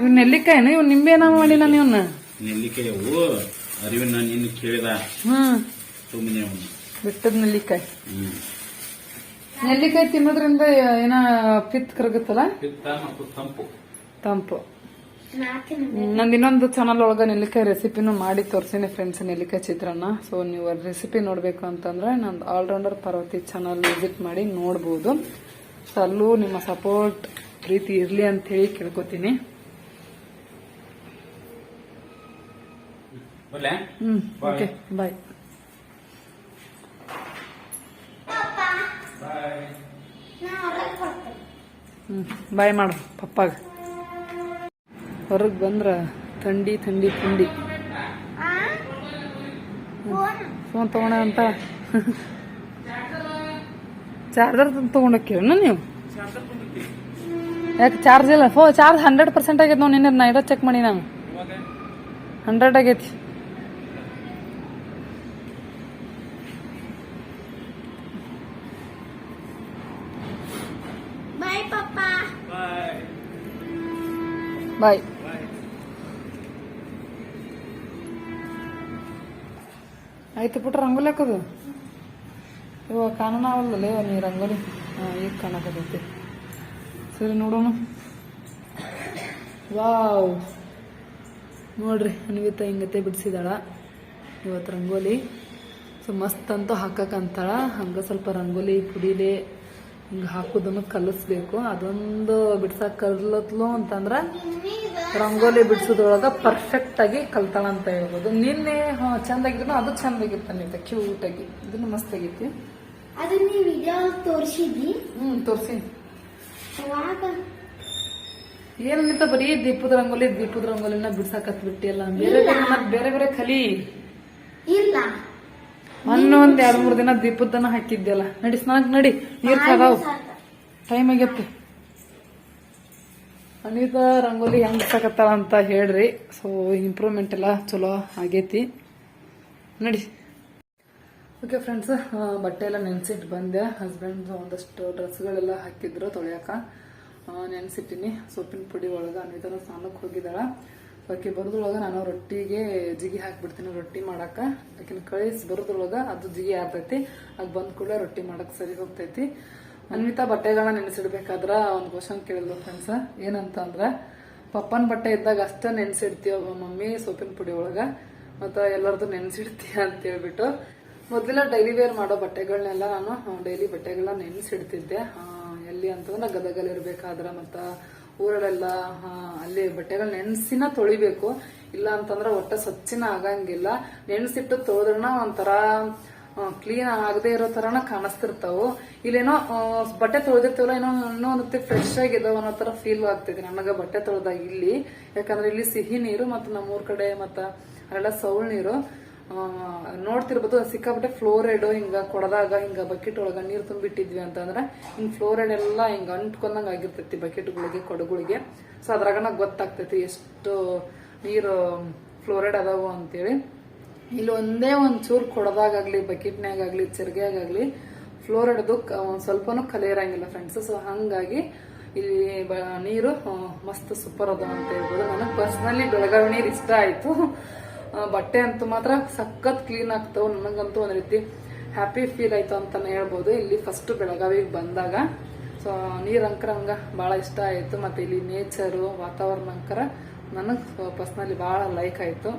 ಇವ್ ನೆಲ್ಲಿಕಾಯಿನ? ಇವ್ ನಿಂಬೇನ ಮಾಡಿಲ್ಲ ನೀವನ್ನ ನೆಲ್ಲಿಕಾಯಿ ಅರಿವಿನ ನಾನು ನಿನ್ನ ಕೇಳಿದ ಹ್ಮ್. ಸುಮ್ಮನೆ ಅವನು. ಬಿಟ್ಟದ ನೆಲ್ಲಿಕಾಯಿ. ಹ್ಮ್. ನೆಲ್ಲಿಕಾಯಿ ತಿನ್ನೋದ್ರಿಂದ ಏನ ಪಿತ್ ಕರಗುತ್ತಲ್ಲ? ಪಿತ್ತ ಮತ್ತು ತಂಪು. ತಂಪು. ನಂದು ಇನ್ನೊಂದು ಚಾನಲ್ ಒಳಗ ನೆಲ್ಲಿಕಾಯಿ ರೆಸಿಪಿನೂ ಮಾಡಿ ತೋರ್ಸಿನಿ ಫ್ರೆಂಡ್ಸ್ ನೆಲ್ಲಿಕಾಯಿ ಚಿತ್ರಾನ್ನ. ಸೊ ನೀವು ರೆಸಿಪಿ ನೋಡ್ಬೇಕು ಅಂತಂದ್ರೆ ನಂದು ಆಲ್ರೌಂಡರ್ ಪಾರ್ವತಿ ಚಾನಲ್ ವಿಸಿಟ್ ಮಾಡಿ ನೋಡ್ಬೋದು. ಸೊ ಅಲ್ಲೂ ನಿಮ್ಮ ಸಪೋರ್ಟ್ ಪ್ರೀತಿ ಇರ್ಲಿ ಅಂತ ಹೇಳಿ ಕೇಳ್ಕೊತೀನಿ. ಹ್ಮ್ ಓಕೆ ಬಾಯ್ ಹ್ಮ್ ಬಾಯ್ ಮಾಡು ಪಪ್ಪಾಗ. ಹೊರಗೆ ಬಂದ್ರ ಥಂಡಿ ಥಂಡಿ ತಿಂಡಿ ಆ? ಫೋನ್? ಫೋನ್ ತಗೋಣ ಅಂತ. ಚಾರ್ಜರ್ ತಗೊಂಡೋಕ್ಕಿರಣ್ಣ ನೀವು? ಯಾಕೆ ಚಾರ್ಜ್ ಇಲ್ಲ? ಫೋ ಚಾರ್ಜ್ ಹಂಡ್ರೆಡ್ ಪರ್ಸೆಂಟ್ ಆಗೈತೆ ನೋಡಿ ನಿನ್ನೆ ನಾ ಇರೋ ಚೆಕ್ ಮಾಡಿ ನಾನು. ಹಂಡ್ರೆಡ್ ಆಗೈತಿ. ಬಾಯ್. ಆಯ್ತು ಪುಟ್ಟ ರಂಗೋಲಿ ಹಾಕೋದು? ಇವಾಗ ಕಾಣೋಣವಲ್ಲೇ ನೀ ರಂಗೋಲಿ? ಹಾಂ, ಈಗ ಕಾಣಕತ್ತೈತಿ. ಸರಿ, ನೋಡೋಣ. ವಾವ್. ನೋಡ್ರಿ, ಅನ್ವಿತ ಹಿಂಗತೆ ಬಿಡಿಸಿದಾಳ. ಇವತ್ತು ರಂಗೋಲಿ. ಸೊ, ಮಸ್ತ್ ಅಂತೂ ಹಾಕಕ್ಕಂತಾಳ ಹಂಗೆ ಸ್ವಲ್ಪ ರಂಗೋಲಿ ಪುಡಿಲೆ ಹಿಂಗೆ ಹಾಕೋದನ್ನು ಕಲಿಸ್ಬೇಕು. ಅದೊಂದು ಬಿಡ್ಸಕ್ಕೆ ಕಲ್ತ್ಲು ಅಂತಂದ್ರೆ ರಂಗೋಲಿ ಬಿಡಿಸೋದ್ರೊಳಗ ಪರ್ಫೆಕ್ಟ್ ಆಗಿ ಕಲ್ತಾಳ ಅಂತ ಹೇಳ್ಬೋದು. ನಿನ್ನೆ ಹಾ ಚಂದಾಗಿದ್ರು ಅದು ಚಂದಾಗಿತ್ತು ನಿಂತ ಕ್ಯೂಟ್ ಆಗಿ. ಇದನ್ನು ಮಸ್ತ್ ಆಗೈತಿ ಅದು ನೀ ವಿಡಿಯೋ ತೋರಿಸಿದ್ವಿ ಹ್ಞೂ ತೋರಿಸಿ. ಏನಂತ ಬರೀ ದೀಪದ ರಂಗೋಲಿ ದೀಪದ ರಂಗೋಲಿನ ಬಿಡ್ಸಾಕತ್ ಬಿಟ್ಟಿಯಲ್ಲ. ಬೇರೆ ಬೇರೆ ಮತ್ತ್ ಬೇರೆ ಬೇರೆ ಕಲಿ. ಇಲ್ಲ. ಒಂದೊಂದ್ ಒಂದ್ ಎರಡ್ ಮೂರ್ ದಿನ ದೀಪದನ್ನ ಹಾಕಿದ್ಯಲ್ಲ. ನಡಿ ಸ್ನಾನಕ್ ನಡಿ. ನೀರ್ ಕಾದಾವ್ ಟೈಮ್ ಆಗೈತಿ. ಅನಿತಾ, ರಂಗೋಲಿ ಹೆಂಗ್ ಬಿಡ್ಸಕತ್ತಾಳ ಅಂತ ಹೇಳ್ರಿ. ಸೊ ಇಂಪ್ರೂವ್ಮೆಂಟ್ ಎಲ್ಲ ಚಲೋ ಆಗೈತಿ. ನಡಿ. ಓಕೆ ಫ್ರೆಂಡ್ಸ್ ಬಟ್ಟೆ ಎಲ್ಲ ನೆನ್ಸಿಟ್ಟು ಬಂದೆ. ಹಸ್ಬೆಂಡ್ ಒಂದಷ್ಟು ಡ್ರೆಸ್ಗಳೆಲ್ಲ ಹಾಕಿದ್ರು ತೊಳೆಯಕ. ನೆನ್ಸಿಟ್ಟಿನಿ. ಸೊಪ್ಪಿನ ಪುಡಿ ಒಳಗೆ ಅನ್ವಿತನ ಸ್ನಾನಕ್ಕೆ ಹೋಗಿದ್ದಾಳ. ಆಕೆ ಬರೋದ್ರೊಳಗೆ ನಾನು ರೊಟ್ಟಿಗೆ ಜಿಗಿ ಹಾಕ್ಬಿಡ್ತೀನಿ ರೊಟ್ಟಿ ಮಾಡಕ್ಕೆ ಆಕಿನ ಕಳಿಸಿ ಬರೋದ್ರೊಳಗೆ ಅದು ಜಿಗಿ ಆಗ್ತೈತಿ. ಅದು ಬಂದ ಕೂಡ ರೊಟ್ಟಿ ಮಾಡಕ್ಕೆ ಸರಿ ಹೋಗ್ತೈತಿ. ಅನ್ವಿತಾ ಬಟ್ಟೆಗಳನ್ನ ನೆನೆಸಿಡ್ಬೇಕಾದ್ರ ಒಂದು ಕ್ವಶನ್ ಕೇಳಿದ್ರು ಫ್ರೆಂಡ್ಸ್ ಏನಂತ ಅಂದ್ರೆ ಪಪ್ಪನ ಬಟ್ಟೆ ಇದ್ದಾಗ ಅಷ್ಟೇ ನೆನೆಸಿಡ್ತೀವ ಮಮ್ಮಿ ಸೋಪಿನ ಪುಡಿ ಒಳಗ? ಮತ್ತು ಎಲ್ಲರದು ನೆನೆಸಿಡ್ತೀಯ ಅಂತ ಹೇಳ್ಬಿಟ್ಟು, ಮೊದಲೆಲ್ಲ ಡೈಲಿ ವೇರ್ ಮಾಡೋ ಬಟ್ಟೆಗಳನ್ನೆಲ್ಲ ನಾನು ಡೈಲಿ ಬಟ್ಟೆಗಳನ್ನ ನೆನೆಸಿಡ್ತಿದ್ದೆ. ಎಲ್ಲಿ ಅಂತಂದ್ರೆ ಗದಗಲ್ಲಿ ಇರ್ಬೇಕಾದ್ರ ಮತ್ತು ಊರಲ್ಲೆಲ್ಲ ಅಲ್ಲಿ ಬಟ್ಟೆಗಳನ್ನ ನೆನ್ಸಿನ ತೊಳಿಬೇಕು. ಇಲ್ಲ ಅಂತಂದ್ರೆ ಒಟ್ಟ ಸ್ವಚ್ಛನ ಆಗಂಗಿಲ್ಲ. ನೆನ್ಸಿಟ್ಟು ತೊಳೆದ್ರನ ಒಂಥರ ಕ್ಲೀನ್ ಆಗದೆ ಇರೋ ತರನ ಕಾಣಿಸ್ತಿರ್ತಾವು. ಇಲ್ಲೇನೋ ಬಟ್ಟೆ ತೊಳೆದಿರ್ತೀವಲ್ಲ, ಏನೋ ಇನ್ನೂ ಒಂದು ಫ್ರೆಶ್ ಆಗಿದಾವ ಅನ್ನೋ ತರ ಫೀಲ್ ಆಗ್ತೈತಿ ನನಗ ಬಟ್ಟೆ ತೊಳೆದಾಗ ಇಲ್ಲಿ. ಯಾಕಂದ್ರೆ ಇಲ್ಲಿ ಸಿಹಿ ನೀರು ಮತ್ತು ನಮ್ಮೂರ್ ಕಡೆ ಮತ್ತ ಅಲ್ಲೆಲ್ಲ ಸೌಳ್ ನೀರು. ನೋಡ್ತಿರ್ಬೋದು ಸಿಕ್ಕಾಪಟ್ಟೆ ಫ್ಲೋರೈಡ್ ಹಿಂಗ ಕೊಡದಾಗ ಹಿಂಗ ಬಕೆಟ್ ಒಳಗ ನೀರು ತುಂಬಿಟ್ಟಿದ್ವಿ ಅಂತಂದ್ರೆ ಹಿಂಗ್ ಫ್ಲೋರೈಡ್ ಎಲ್ಲ ಹಿಂಗ ಅಂಟ್ಕೊಂಡಂಗ ಆಗಿರ್ತೈತಿ ಬಕೆಟ್ಗಳಿಗೆ ಕೊಡಗಳಿಗೆ. ಸೊ ಅದ್ರಾಗ ಗೊತ್ತಾಗ್ತೈತಿ ಎಷ್ಟು ನೀರು ಫ್ಲೋರೈಡ್ ಅದಾವು ಅಂತೇಳಿ. ಇಲ್ಲಿ ಒಂದೇ ಒಂದು ಚೂರು ಕೊಡದಾಗ್ಲಿ ಬಕೆಟ್ನಾಗಾಗ್ಲಿ ಆಗಲಿ ಫ್ಲೋರ್ ಹಿಡಿದು ಒಂದು ಸ್ವಲ್ಪನೂ ಕಲೆ ಇರಂಗಿಲ್ಲ ಫ್ರೆಂಡ್ಸ್ ಸೊ ಹಂಗಾಗಿ ಇಲ್ಲಿ ನೀರು ಮಸ್ತ್ ಸೂಪರ್ ಅದ ಅಂತ ಹೇಳ್ಬೋದು. ನನಗೆ ಪರ್ಸನಲಿ ಬೆಳಗಾವಿ ನೀರು ಇಷ್ಟ ಆಯ್ತು. ಬಟ್ಟೆ ಅಂತೂ ಮಾತ್ರ ಸಖತ್ ಕ್ಲೀನ್ ಆಗ್ತಾವ. ನನಗಂತೂ ಒಂದು ರೀತಿ ಹ್ಯಾಪಿ ಫೀಲ್ ಆಯ್ತು ಅಂತಾನೆ ಹೇಳ್ಬೋದು. ಇಲ್ಲಿ ಫಸ್ಟ್ ಬೆಳಗಾವಿಗೆ ಬಂದಾಗ ಸೊ ನೀರು ಅಂಕರ ಹಂಗೆ ಭಾಳ ಇಷ್ಟ ಆಯ್ತು. ಮತ್ತೆ ಇಲ್ಲಿ ನೇಚರು ವಾತಾವರಣ ಅಂಕರ ನನಗೆ ಪರ್ಸ್ನಲಿ ಭಾಳ ಲೈಕ್ ಆಯ್ತು.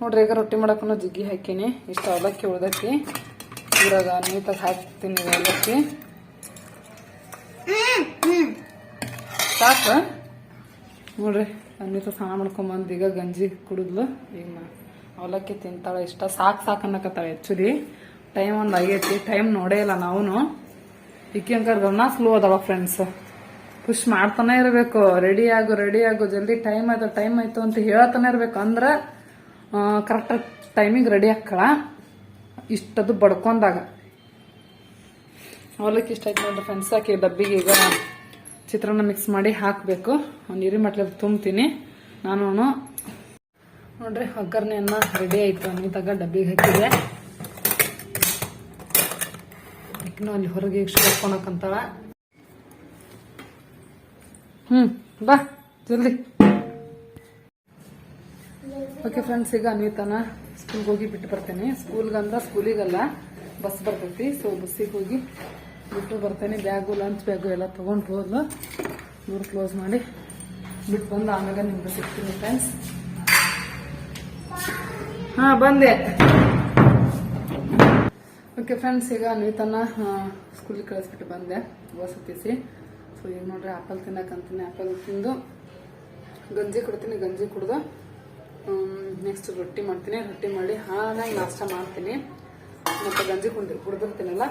ನೋಡ್ರಿ, ಈಗ ರೊಟ್ಟಿ ಮಾಡೋಕ್ಕೂ ಜಿಗ್ಗಿ ಹಾಕೀನಿ. ಇಷ್ಟು ಅವಲಕ್ಕಿ, ಉಳ್ದಕ್ಕಿ ಇದ್ರಾಗ ನೀಟಾಗಿ ಹಾಕ್ತೀನಿ ಅವಲಕ್ಕಿ. ಸಾಕು. ನೋಡ್ರಿ ಅನ್ನಿತ ಸ್ನಾನ ಮಾಡ್ಕೊಂಬಂದು ಈಗ ಗಂಜಿ ಕುಡಿದ್ಲು. ಈಗ ಅವಲಕ್ಕಿ ತಿಂತಾಳೆ ಇಷ್ಟ. ಸಾಕು ಸಾಕು ಅನ್ನಕತ್ತಾಳೆ ಆ್ಯಕ್ಚುಲಿ ಟೈಮ್ ಒಂದು ಆಗೈತಿ. ಟೈಮ್ ನೋಡೇ ಇಲ್ಲ ನಾವು ಈಕೆ ಅಂಕರ್ ಗಮನ ಸ್ಲೋ ಅದಾವ ಫ್ರೆಂಡ್ಸ್ ಪುಷ್ ಮಾಡ್ತಾನೆ ಇರಬೇಕು. ರೆಡಿ ಆಗು ರೆಡಿ ಆಗು. ಜಲ್ದಿ ಟೈಮ್ ಆಯ್ತು ಟೈಮ್ ಆಯ್ತು ಅಂತ ಹೇಳ್ತಾನೆ ಇರ್ಬೇಕು. ಅಂದ್ರೆ ಕರೆಕ್ಟ್ ಟೈಮಿಗೆ ರೆಡಿ ಹಾಕಳ ಇಷ್ಟದು ಬಡ್ಕೊಂಡಾಗ. ಅವಲಕ್ಕಿ ಇಷ್ಟ ಆಯ್ತು ನೋಡ್ರಿ ಫ್ರೆಂಡ್ಸ್ ಹಾಕಿ ಡಬ್ಬಿಗೆ ಈಗ ಚಿತ್ರಾನ್ನ ಮಿಕ್ಸ್ ಮಾಡಿ ಹಾಕಬೇಕು. ನೀರಿ ಮಟ್ಲ ತುಂಬ್ತೀನಿ. ನಾನು ನೋಡ್ರಿ ಒಗ್ಗರಣೆಯನ್ನ ರೆಡಿ ಆಯ್ತು. ಅನ್ನಿದಾಗ ಡಬ್ಬಿಗೆ ಹಾಕಿದೆ. ಇನ್ನು ಅಲ್ಲಿ ಹೊರಗೆ ಇಷ್ಟು ಹ್ಮ್, ಬಾ, ಜಲ್ದಿ. ಓಕೆ ಫ್ರೆಂಡ್ಸ್ ಈಗ ಅನ್ವಿತಾನ ಸ್ಕೂಲ್ಗೆ ಹೋಗಿ ಬಿಟ್ಟು ಬರ್ತೇನೆ. ಸ್ಕೂಲ್ಗಂದ್ರೆ ಸ್ಕೂಲಿಗಲ್ಲ ಬಸ್ ಬರ್ತೈತಿ. ಸೊ ಬಸ್ಸಿಗೆ ಹೋಗಿ ಬಿಟ್ಟು ಬರ್ತೇನೆ. ಬ್ಯಾಗು ಲಂಚ್ ಬ್ಯಾಗು ಎಲ್ಲ ತೊಗೊಂಡು ಹೋದ್ಲು. ಮೂರು ಕ್ಲೋಸ್ ಮಾಡಿ ಬಿಟ್ಟು ಬಂದು. ಆಮೇಲೆ ನಿಮ್ಗೆ ಸಿಗ್ತೀನಿ ಫ್ರೆಂಡ್ಸ್ ಹಾಂ, ಬಂದೆ. ಓಕೆ ಫ್ರೆಂಡ್ಸ್ ಈಗ ಅನ್ವಿತನ ಸ್ಕೂಲಿಗೆ ಕಳಿಸ್ಬಿಟ್ಟು ಬಂದೆ. ಬಸ್ ಹತ್ತಿಸಿ ಸೊ ಈಗ ನೋಡ್ರಿ ಆಪಲ್ ತಿನ್ನಕಂತೀನಿ ಆಪಲ್ ತಿಂದು ಗಂಜಿ ಕೊಡ್ತೀನಿ. ಗಂಜಿ ಕುಡ್ದು ನೆಕ್ಸ್ಟ್ ರೊಟ್ಟಿ ಮಾಡ್ತೀನಿ. ರೊಟ್ಟಿ ಮಾಡಿ ಹಾಗಾಗಿ ನಾಷ್ಟ ಮಾಡ್ತೀನಿ. ಮತ್ತು ಗಂಜಿ ಕುಡ್ದು ಕುಡ್ದಿರ್ತೀನಲ್ಲ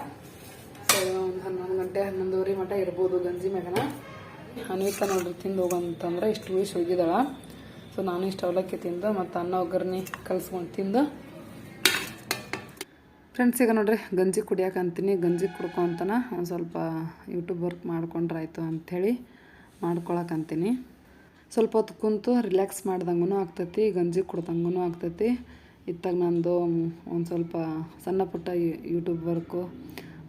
ಸೊ ಒಂದು ಹನ್ನೊಂದು ಗಂಟೆ, ಹನ್ನೊಂದುವರೆ ಮಟ ಇರ್ಬೋದು ಗಂಜಿ ಮ್ಯಾಗನ ಅನ್ವಿತ ನೋಡ್ರಿ, ತಿಂದು ಹೋಗಂತಂದ್ರೆ ಇಷ್ಟು ವಯಸ್ಸು ಹೋಗಿದ್ದಾಳ ಸೊ ನಾನು ಇಷ್ಟು ಅವಲಕ್ಕಿ ತಿಂದು ಮತ್ತು ಅನ್ನ, ಒಗ್ಗರಣೆ ಕಲ್ಸ್ಕೊಂಡು ತಿಂದು. ಫ್ರೆಂಡ್ಸ್ ಈಗ ನೋಡ್ರಿ, ಗಂಜಿ ಕುಡಿಯಕ್ಕೆ ಅಂತೀನಿ. ಗಂಜಿ ಕುಡ್ಕೊಂತನ ಒಂದು ಸ್ವಲ್ಪ ಯೂಟ್ಯೂಬ್ ವರ್ಕ್ ಮಾಡ್ಕೊಂಡ್ರಾಯ್ತು ಅಂಥೇಳಿ ಅಂತೀನಿ. ಸ್ವಲ್ಪ ಹೊತ್ತು ಕುಂತು ರಿಲ್ಯಾಕ್ಸ್ ಮಾಡ್ದಂಗೂ ಆಗ್ತೈತಿ, ಗಂಜಿ ಕುಡ್ದಂಗೂ ಆಗ್ತೈತಿ. ಇತ್ತಾಗ ನಂದು ಒಂದು ಸ್ವಲ್ಪ ಸಣ್ಣ ಪುಟ್ಟ ಯೂಟ್ಯೂಬ್ ವರ್ಕು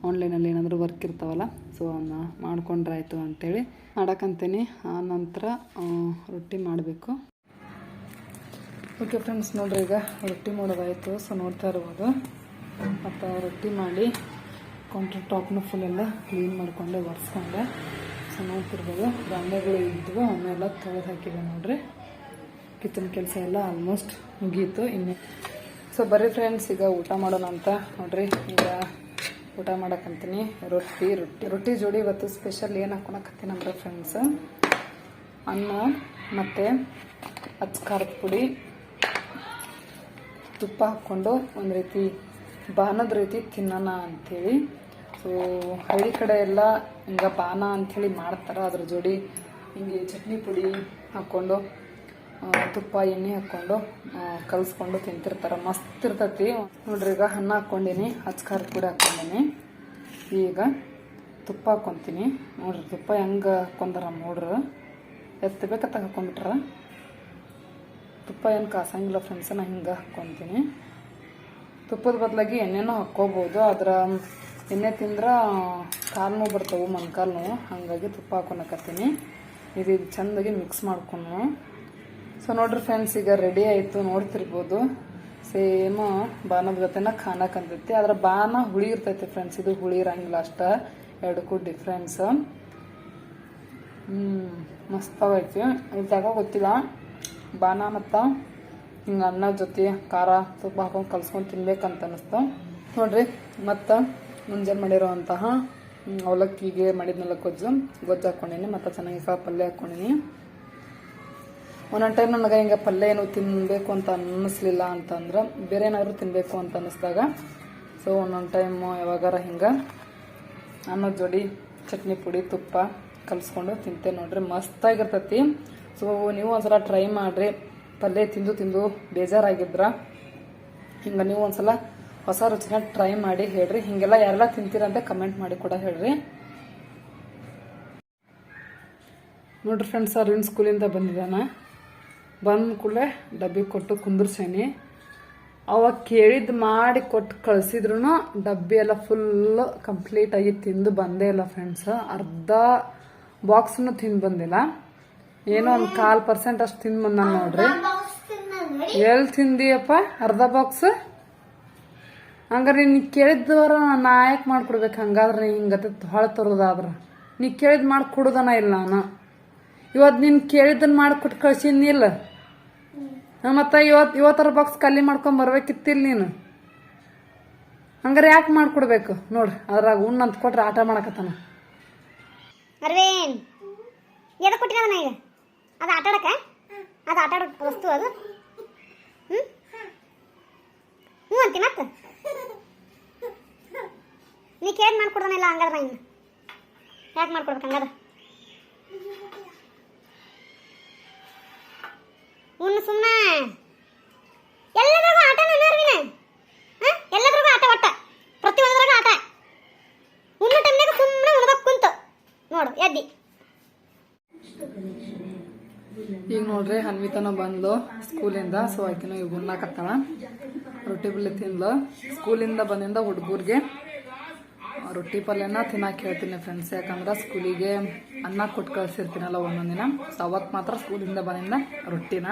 ಆನ್ಲೈನಲ್ಲಿ ಏನಾದರೂ ವರ್ಕ್ ಇರ್ತಾವಲ್ಲ ಸೊ ಅವನ್ನ ಮಾಡ್ಕೊಂಡ್ರಾಯ್ತು ಅಂಥೇಳಿ ಮಾಡಕ್ಕಂತೀನಿ ಆ ನಂತರ ರೊಟ್ಟಿ ಮಾಡಬೇಕು. ಓಕೆ ಫ್ರೆಂಡ್ಸ್ ನೋಡ್ರಿ ಈಗ ರೊಟ್ಟಿ ಮಾಡೋದಾಯಿತು ಸೊ ನೋಡ್ತಾ ಇರ್ಬೋದು. ಮತ್ತು ರೊಟ್ಟಿ ಮಾಡಿ ಕೌಂಟರ್ ಟಾಪ್ನು ಫುಲ್ ಎಲ್ಲ ಕ್ಲೀನ್ ಮಾಡಿಕೊಂಡೆ, ಒರೆಸ್ಕೊಂಡೆ. ಸೊ ತಿರ್ಬೋದು ಇದ್ವು ಅವನ್ನೆಲ್ಲ ತೊಳೆದು ಹಾಕಿದೆ ನೋಡ್ರಿ. ಕಿಚನ್ ಕೆಲಸ ಎಲ್ಲ ಆಲ್ಮೋಸ್ಟ್ ಮುಗೀತು. ಇನ್ನು ಸೊ ಬರ್ರಿ ಫ್ರೆಂಡ್ಸ್ ಈಗ ಊಟ ಮಾಡೋಣ ಅಂತ. ನೋಡ್ರಿ, ಈಗ ಊಟ ಮಾಡಕ್ಕಂತೀನಿ ರೊಟ್ಟಿ ರೊಟ್ಟಿ. ರೊಟ್ಟಿ ಜೋಡಿ ಇವತ್ತು ಸ್ಪೆಷಲ್ ಏನು ಹಾಕೊಳಕತ್ತೀನಿ ಅಂದ್ರೆ ಫ್ರೆಂಡ್ಸ್ ಅನ್ನ, ಮತ್ತು ಅಚ್ಚ ಖಾರದ ಪುಡಿ. ತುಪ್ಪ ಹಾಕ್ಕೊಂಡು ಒಂದು ರೀತಿ ಬಾನದ ರೀತಿ ತಿನ್ನೋಣ ಅಂಥೇಳಿ ಸೊ ಹಳ್ಳಿ ಕಡೆ ಎಲ್ಲ ಹಿಂಗೆ ಪಾನ ಅಂಥೇಳಿ ಮಾಡ್ತಾರೆ. ಅದ್ರ ಜೋಡಿ ಹಿಂಗೆ ಚಟ್ನಿ ಪುಡಿ ಹಾಕ್ಕೊಂಡು ತುಪ್ಪ, ಎಣ್ಣೆ ಹಾಕ್ಕೊಂಡು ಕಲಿಸ್ಕೊಂಡು ತಿಂತಿರ್ತಾರೆ. ಮಸ್ತ್ ಇರ್ತೈತಿ. ನೋಡ್ರಿ, ಈಗ ಅನ್ನ ಹಾಕ್ಕೊಂಡಿನಿ ಹಚ್ಕಾರ ಪುಡಿ ಹಾಕ್ಕೊಂಡೀನಿ. ಈಗ ತುಪ್ಪ ಹಾಕ್ಕೊತೀನಿ. ನೋಡ್ರಿ, ತುಪ್ಪ ಹೆಂಗೆ ಹಾಕ್ಕೊಂಡಾರ ನೋಡ್ರಿ. ಎತ್ತು ಬೇಕತ್ತಾಗ ಹಾಕ್ಕೊಂಬಿಟ್ರ ತುಪ್ಪ ಏನು ಕಾಸಂಗಿಲ್ಲ ಫ್ರೆಂಡ್ಸ್ ನಾ ಹಿಂಗೆ ಹಾಕ್ಕೊತೀನಿ. ತುಪ್ಪದ ಬದಲಾಗಿ ಎಣ್ಣೆನೂ ಹಾಕ್ಕೋಬೋದು. ಅದರ ಎಣ್ಣೆ ತಿಂದ್ರೆ ಕಾಲು ನೋವು ಬರ್ತವೆ ಮೊಣಕಾಲು ನೋವು ಹಾಗಾಗಿ ತುಪ್ಪ ಹಾಕೊಳಕತ್ತೀನಿ ಇದು ಇದು ಚೆಂದಾಗಿ ಮಿಕ್ಸ್ ಮಾಡ್ಕೊಂಡು ಸೊ ನೋಡ್ರಿ ಫ್ರೆಂಡ್ಸ್ ಈಗ ರೆಡಿ ಆಯಿತು. ನೋಡ್ತಿರ್ಬೋದು. ಸೇಮ್ ಬಾನದ ಜೊತೆನ ಖಾನಕ್ಕಂತೈತಿ ಆದ್ರೆ ಬಾನ ಹುಳಿ ಇರ್ತೈತಿ ಫ್ರೆಂಡ್ಸ್ ಇದು ಹುಳಿ ಇರಂಗಿಲ್ಲ ಅಷ್ಟ. ಎರಡಕ್ಕೂ ಡಿಫ್ರೆನ್ಸ್ ಹ್ಮ್ ಮಸ್ತಾಗೈತಿ ಇದಾಗ ಗೊತ್ತಿಲ್ಲ. ಬಾನ ಮತ್ತು ಹಿಂಗೆ ಅನ್ನ ಜೊತೆ, ಖಾರ, ತುಪ್ಪ ಹಾಕೊಂಡು ಕಲ್ಸ್ಕೊಂಡು ತಿನ್ಬೇಕಂತ ಅನಿಸ್ತು. ನೋಡ್ರಿ, ಮತ್ತು? ಮುಂಜಾನೆ ಮಾಡಿರೋವಂತಹ ಅವಲಕ್ಕಿಗೆ ಮಾಡಿದ್ನಲ್ಲ ಗೊಜ್ಜು ಗೊಜ್ಜು ಹಾಕ್ಕೊಂಡೀನಿ ಮತ್ತು ಚೆನ್ನಾಗಿ ಕಾಳು ಪಲ್ಯ ಹಾಕ್ಕೊಂಡಿನಿ ಒಂದೊಂದು ಟೈಮ್ ನನಗೆ ಹಿಂಗೆ ಪಲ್ಯ ಏನು ತಿನ್ನಬೇಕು ಅಂತ ಅನ್ನಿಸ್ಲಿಲ್ಲ ಅಂತಂದ್ರೆ, ಬೇರೆ ಏನಾದ್ರು ತಿನ್ನಬೇಕು ಅಂತ ಅನ್ನಿಸ್ದಾಗ ಸೊ ಒಂದೊಂದು ಟೈಮ್ ಯಾವಾಗಾರ ಹಿಂಗೆ ಅನ್ನದ ಜೋಡಿ ಚಟ್ನಿ ಪುಡಿ, ತುಪ್ಪ ಕಲಿಸ್ಕೊಂಡು ತಿಂತೆ ನೋಡ್ರಿ, ಮಸ್ತಾಗಿರ್ತೈತಿ. ಸೊ ನೀವು ಒಂದ್ಸಲ ಟ್ರೈ ಮಾಡಿರಿ. ಪಲ್ಯ ತಿಂದು ತಿಂದು ಬೇಜಾರಾಗಿದ್ರ, ಹಿಂಗೆ ನೀವು ಒಂದ್ಸಲ ಹೊಸ ರುಚಿನ ಟ್ರೈ ಮಾಡಿ ಹೇಳ್ರಿ. ಹಿಂಗೆಲ್ಲ ಯಾರೆಲ್ಲ ತಿಂತೀರಂತ ಕಮೆಂಟ್ ಮಾಡಿ ಕೂಡ ಹೇಳ್ರಿ. ನೋಡ್ರಿ ಫ್ರೆಂಡ್ಸ್ ಅರವಿಂದ್ ಸ್ಕೂಲಿಂದ ಬಂದಿದ್ದಾನ. ಬಂದ ಕೂಡಲೇ ಡಬ್ಬಿ ಕೊಟ್ಟು ಕುಂದಿರ್ಸೇನಿ. ಅವಾಗ ಕೇಳಿದ್ ಮಾಡಿ ಕೊಟ್ಟು ಕಳ್ಸಿದ್ರು ಡಬ್ಬಿ ಎಲ್ಲ ಫುಲ್ ಕಂಪ್ಲೀಟ್ ಆಗಿ ತಿಂದು ಬಂದೇ ಇಲ್ಲ ಫ್ರೆಂಡ್ಸ್ ಅರ್ಧ ಬಾಕ್ಸ್ನು ತಿಂದು ಬಂದಿಲ್ಲ. ಏನೋ ಒಂದು ಕಾಲು ಪರ್ಸೆಂಟ್ ಅಷ್ಟು ತಿಂದು ಬಂದ ನೋಡ್ರಿ. ಎಲ್ಲಿ ತಿಂದಿಯಪ್ಪ? ಅರ್ಧ ಬಾಕ್ಸ್ ಹಂಗಾರೆ ನೀ ಕೇಳಿದ್ದವರ ನಾ ಯಾಕೆ ಮಾಡ್ಕೊಡ್ಬೇಕು? ಹಂಗಾದ್ರೆ ಹಿಂಗತ್ತೆ ಹೊಳ ತರೋದಾದ್ರ. ನೀ ಕೇಳಿದ್ ಮಾಡಿ ಕೊಡೋದನ ಇಲ್ಲ ನಾನು ಇವತ್ತು ನೀನು ಕೇಳಿದ್ದನ್ನು ಮಾಡಿಕೊಟ್ಟು ಕಳ್ಸಿನಿ ಇಲ್ಲ? ಮತ್ತು ಇವತ್ತು ಇವತ್ತರ ಬಾಕ್ಸ್ ಖಾಲಿ ಮಾಡ್ಕೊಂಡ್ ಬರ್ಬೇಕಿತ್ತಿಲ್ಲ ನೀನು? ಹಂಗಾರೆ ಯಾಕೆ ಮಾಡ್ಕೊಡ್ಬೇಕು ನೋಡ್ರಿ ಅದ್ರಾಗ ಉಣ್ಣು ಅಂತ ಕೊಟ್ರೆ ಆಟ ಮಾಡಕತ್ತಾನ. ಅರವೇನ್ ಎದ ಈಗ? ಅದು ಆಟ ಅದು ಆಟ ವಸ್ತು ಅದು? ಹ್ಞೂ ಹ್ಞೂ ಅಂತಿ ಮತ್ತೆ? ನೀ ಕೇಳಿ ಮಾಡ್ಕೊಡ್ದಾನಿಲ್ಲ ಹಂಗಾದ್ರೆ ಇನ್ನು. ಯಾಕೆ ಮಾಡ್ಕೊಡ್ಬೇಕು ಹಂಗಾದ್ರೆ ಇನ್ನು ಸುಮ್ಮನೆ ಎಲ್ಲದ್ರಾಗೂ ಆಟ ಹಾಂ? ಎಲ್ಲದ್ರಾಗೂ ಆಟ ಒಟ್ಟ. ಪ್ರತಿಯೊಂದ್ರಾಗ ಆಟ. ಉಣ್ಣು ಟೈಮ್ನಾಗ ನೋಡು, ಎದ್ದಿ. ಈಗ ನೋಡ್ರಿ ಹನ್ವಿತನ ಬಂದ್ಲು ಸ್ಕೂಲಿಂದ ಸೊ ಆಕಿನ ಈಗ ಉಣ್ಣಾಕತ್ತಾಳ ರೊಟ್ಟಿ ಪಲ್ಯ ತಿನ್ಲ ಸ್ಕೂಲಿಂದ ಬಂದಿಂದ ಹುಡುಗರಿಗೆ. ರೊಟ್ಟಿ ಪಲ್ಯನ ತಿನ್ನಕ್ಕೆ ಹೇಳ್ತೀನಿ ಫ್ರೆಂಡ್ಸ್ ಯಾಕಂದ್ರೆ ಸ್ಕೂಲಿಗೆ ಅನ್ನ ಕೊಟ್ಟು ಕಳಿಸಿರ್ತೀನಲ್ಲ ಒಂದೊಂದು ದಿನ ಸೊ ಅವತ್ತು ಮಾತ್ರ ಸ್ಕೂಲಿಂದ ಬಂದಿಂದ ರೊಟ್ಟಿನ.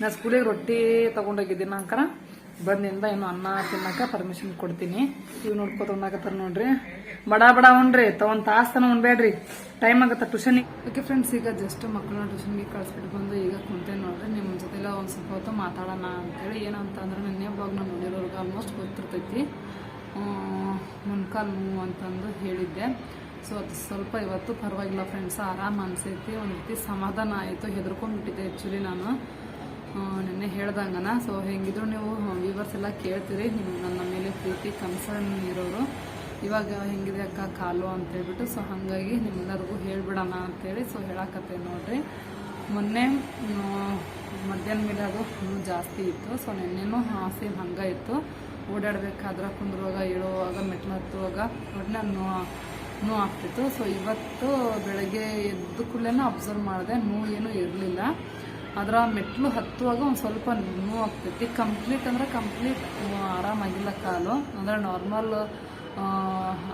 ನಾ ಸ್ಕೂಲಿಗೆ ರೊಟ್ಟಿ ತೊಗೊಂಡೋಗಿದ್ದೀನಿ ಅಂಕರ ಬಂದಿಂದ ಇನ್ನು ಅನ್ನ ತಿನ್ನಕ ಪರ್ಮಿಷನ್ ಕೊಡ್ತೀನಿ. ಇವ್ ನೋಡ್ಕೊತ ಉಣ್ಣಾಕತ್ತಾರ ನೋಡ್ರಿ. ಬಡ ಬಡ ಉಣ್ರಿ ತಗೊಂಡ್ ತಾಸ್ ತನ ಉಣ್ಬೇಡ್ರಿ ಟೈಮ್ ಆಗತ್ತ ಟ್ಯೂಷನ್ ಓಕೆ ಫ್ರೆಂಡ್ಸ್ ಈಗ ಜಸ್ಟ್ ಮಕ್ಕಳನ್ನ ಟ್ಯೂಷನ್ಗೆ ಕಳ್ಸ್ಬಿಟ್ಟು ಬಂದು ಈಗ ಕುಂತೇನೆ ನೋಡ್ರಿ ನಿಮ್ಮ ಜೊತೆಲ್ಲ ಒಂದು ಸ್ವಲ್ಪ ಹೊತ್ತು ಮಾತಾಡೋಣ ಅಂತೇಳಿ. ಏನಂತ ಅಂದ್ರೆ ನಿನ್ನೆ ನಾನು ನೋಡಿರೋರ್ಗೆ ಆಲ್ಮೋಸ್ಟ್ ಗೊತ್ತಿರ್ತೈತಿ. ಮುನ್ಕಾಲ್ ನೋವು ಅಂತಂದು ಹೇಳಿದ್ದೆ. ಸೊ ಅದು ಸ್ವಲ್ಪ ಇವತ್ತು ಪರವಾಗಿಲ್ಲ ಫ್ರೆಂಡ್ಸ್ ಆರಾಮ್ ಅನ್ಸೈತಿ. ಒಂದು ರೀತಿ ಸಮಾಧಾನ ಆಯಿತು ಹೆದರ್ಕೊಂಡ್ಬಿಟ್ಟಿದ್ದೆ ಆ್ಯಕ್ಚುಲಿ ನಾನು. ನಿನ್ನೆ ಹೇಳ್ದಂಗನ. ಸೊ ಹೆಂಗಿದ್ರು ನೀವು ವ್ಯೂವರ್ಸ್ ಎಲ್ಲ ಕೇಳ್ತೀರಿ. ನೀವು ನನ್ನ ಮೇಲೆ ಪ್ರೀತಿ ಕನ್ಸರ್ನ್ ಇರೋರು. ಇವಾಗ ಹೆಂಗಿದೆ ಅಕ್ಕ ಕಾಲು ಅಂತ ಹೇಳ್ಬಿಟ್ಟು ಸೊ ಹಾಗಾಗಿ ನಿಮ್ಮೆಲ್ಲರಿಗೂ ಹೇಳ್ಬಿಡೋಣ ಅಂತೇಳಿ ಸೊ ಹೇಳಕತ್ತೆ ನೋಡ್ರಿ. ಮೊನ್ನೆ ಮಧ್ಯಾಹ್ನ ಮೇಲೆ ಅದು ಜಾಸ್ತಿ ಇತ್ತು. ಸೊ ನಿನ್ನೆನೂ ಆಸೆ ಹಂಗೆ ಇತ್ತು. ಓಡಾಡಬೇಕಾದ್ರೆ ಕುಂದ್ರುವಾಗ ಏಳುವಾಗ ಮೆಟ್ಲು ಹತ್ತುವಾಗ ಒಟ್ಟಿನ ನೋ ನೋ ಆಗ್ತಿತ್ತು. ಸೊ ಇವತ್ತು ಬೆಳಗ್ಗೆ ಎದ್ದು ಕೂಡಲೇ ಅಬ್ಸರ್ವ್ ಮಾಡಿದೆ ನೋವು ಏನೂ ಇರಲಿಲ್ಲ. ಅದರ ಮೆಟ್ಲು ಹತ್ತುವಾಗ ಒಂದು ಸ್ವಲ್ಪ ನೋವು ಆಗ್ತೈತಿ. ಕಂಪ್ಲೀಟ್ ಅಂದ್ರೆ ಕಂಪ್ಲೀಟ್ ಆರಾಮಾಗಿಲ್ಲ ಕಾಲು. ಅಂದ್ರೆ ನಾರ್ಮಲ್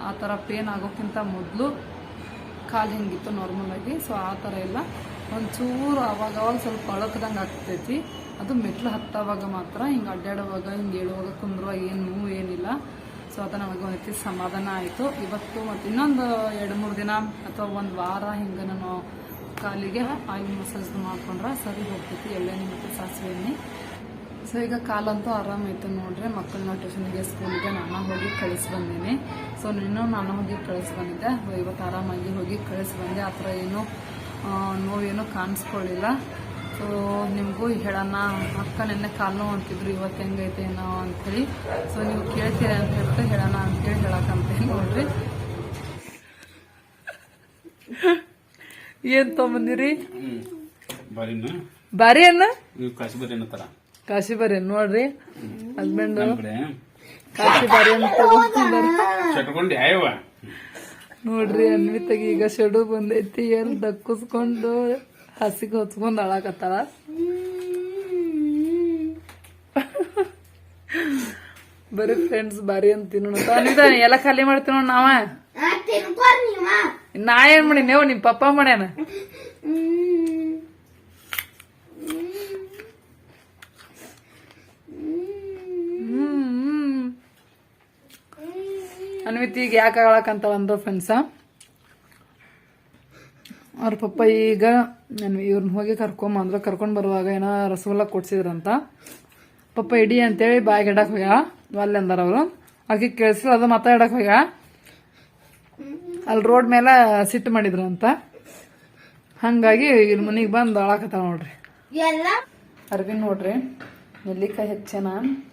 ಆ ಥರ ಪೇನ್ ಆಗೋಕ್ಕಿಂತ ಮೊದಲು ಕಾಲು ಹೆಂಗಿತ್ತು ನಾರ್ಮಲಾಗಿ ಸೊ ಆ ಥರ ಇಲ್ಲ ಒಂಚೂರು ಅವಾಗ ಅವಾಗ ಸ್ವಲ್ಪ ಅಳಕದಂಗೆ ಆಗ್ತೈತಿ. ಅದು ಮೆಟ್ಲು ಹತ್ತವಾಗ ಮಾತ್ರ, ಹಿಂಗೆ ಅಡ್ಡಾಡುವಾಗ, ಹಿಂಗೆ ಹೇಳುವಾಗ ಕುಂದ್ರುವಾಗ ಏನು ನೋವು ಏನಿಲ್ಲ. ಸೊ ಅದು ನಮಗೆ ಒಂದು ರೀತಿ ಸಮಾಧಾನ ಆಯಿತು. ಇವತ್ತು ಮತ್ತು ಇನ್ನೊಂದು ಎರಡು ಮೂರು ದಿನ ಅಥವಾ ಒಂದು ವಾರ ಹಿಂಗೆ ನಾನು ಕಾಲಿಗೆ ಆಯಿಲ್ ಮಸಾಜ್ ಮಾಡ್ಕೊಂಡ್ರೆ ಸರಿ ಹೋಗ್ತೈತಿ ಎಳ್ಳೆಣ್ಣೆ ಮತ್ತು ಸಾಸಿವೆ ಎಣ್ಣೆ ಸೊ ಈಗ ಕಾಲಂತೂ ಆರಾಮಾಯ್ತು ನೋಡ್ರಿ, ಮಕ್ಕಳನ್ನ ಟ್ಯೂಷನ್ಗೆ ಸ್ಕೂಲಿಗೆ ನಾನು ಹೋಗಿ ಕಳಿಸಿ ಬಂದೇನೆ. ಸೊ ನೀನು ನಾನು ಹೋಗಿ ಕಳಿಸಿ ಬಂದಿದ್ದೆ. ಇವತ್ತು ಆರಾಮಾಗಿ ಹೋಗಿ ಕಳಿಸಿ ಬಂದೆ. ಆ ಥರ ಏನು ನೋವೇನು ಕಾಣಿಸ್ಕೊಳ್ಳಿಲ್ಲ ಸೊ ನಿಮಗೂ ಹೇಳೋಣ, ಅಕ್ಕ ನೆನ್ನೆ ಕಾಲು ನೋವು ಅಂತಿದ್ರು, ಇವತ್ತು ಹೆಂಗೈತೆ ಏನೋ ಅಂಥೇಳಿ. ಸೊ ನೀವು ಕೇಳ್ತೀರ ಅಂತ ಹೇಳ್ಬಿಟ್ಟು ಹೇಳೋಣ ಅಂತೇಳಿ ಹೇಳಕ್ಕಂತ ನೋಡ್ರಿ. ಏನ್ ತಗೊಂಬಂದಿರಿ? ಬಾರಿ ಅನ್ನ ಕಾಶಿ ಬಾರಿ ನೋಡ್ರಿ. ಹಸ್ಬೆಂಡ್. ಕಾಶಿ ಬಾರಿ. ಚಟ್ಕೊಂಡು ನೋಡ್ರಿ ಅನ್ವಿತಾಗ ಈಗ ಶೆಡು ಬಂದೈತಿ. ಎಲ್ಲಿ ದಕ್ಕಸ್ಕೊಂಡು ಹಸಿಗೆ ಹೊತ್ಕೊಂಡ್ ಅಳಾಕತ್ತಾಳ. ಬರೀ ಫ್ರೆಂಡ್ಸ್ ಬಾರಿ ಅಂತ ತಿನ್ನೋಣ ಎಲ್ಲ ಖಾಲಿ ಮಾಡ್ತೀವಿ ನೋಡ್ ನಾವ ನಾ ಏನ್ ಮಾಡಿ ನೀವು ನಿಮ್ ಪಪ್ಪ ಮಾಡ್ಯಾನ ಅನ್ವಿತಿ ಈಗ ಯಾಕೆ ಆಗಳಕಂತ ಒಂದು ಫ್ರೆಂಡ್ಸ ಅವ್ರ ಪಪ್ಪ ಈಗ ನಾನು ಇವ್ರನ್ನ ಹೋಗಿ ಕರ್ಕೊಂಬಂದ್ರು ಕರ್ಕೊಂಡು ಬರುವಾಗ ಏನೋ ರಸಗುಲ್ಲ ಕೊಡ್ಸಿದ್ರಂತ. ಪಪ್ಪ ಇಡಿ ಅಂತೇಳಿ ಬಾಯಿಗೆ ಇಡಕ್ ಹೋಗ್ಯ ಅಲ್ಲಿ ಅಂದಾರ ಅವರು. ಆಕೆ ಕೇಳಿಸಿಲ್ಲ, ಅದು ಮಾತಾಡಕ್ಕೆ ಹೋಗ್ಯ ಅಲ್ಲಿ ರೋಡ್ ಮೇಲೆ ಸಿಟ್ಟು ಮಾಡಿದ್ರು ಅಂತ. ಹಂಗಾಗಿ ಇಲ್ಲಿ ಮನೆಗೆ ಬಂದು ಅಳಾಕತ್ತಾವ ನೋಡ್ರಿ. ಅರ್ವಿನ್ ನೋಡ್ರಿ ನೆಲ್ಲಿಕಾಯಿ ಹೆಚ್ಚನ?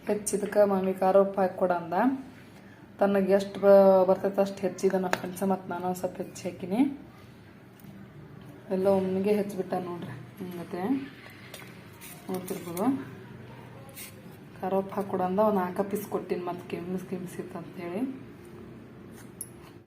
ಹೆಚ್ಚಿದಕ್ಕೆ ಮಮ್ಮಿ ಖಾರ ಉಪ್ಪು ಹಾಕಿ ಕೊಡ ಅಂದ. ತನಗೆ ಎಷ್ಟು ಬರ್ತೈತೆ ಅಷ್ಟು ಹೆಚ್ಚಿದ ನಮ್ಮ ಫ್ರೆಂಡ್ಸ ಮತ್ತು ನಾನು ಒಂದು ಸ್ವಲ್ಪ ಹೆಚ್ಚಿ ಹಾಕಿನಿ. ಎಲ್ಲ ಒಮ್ಮಿಗೆ ಹೆಚ್ಚಿಬಿಟ್ಟ ನೋಡ್ರಿ ಹಿಂಗತೆ. ನೋಡ್ತಿರ್ಬೋದು. ಖಾರ ಉಪ್ಪು ಹಾಕಿ ಕೊಡ ಅಂದ ಒಂದು ನಾಲ್ಕು ಪೀಸ್ ಕೊಟ್ಟಿನಿ ಮತ್ತು ಕೆಮ್ಮಿಸ್ ಕೆಮ್ಮಿಸಿತ್ತು ಅಂತೇಳಿ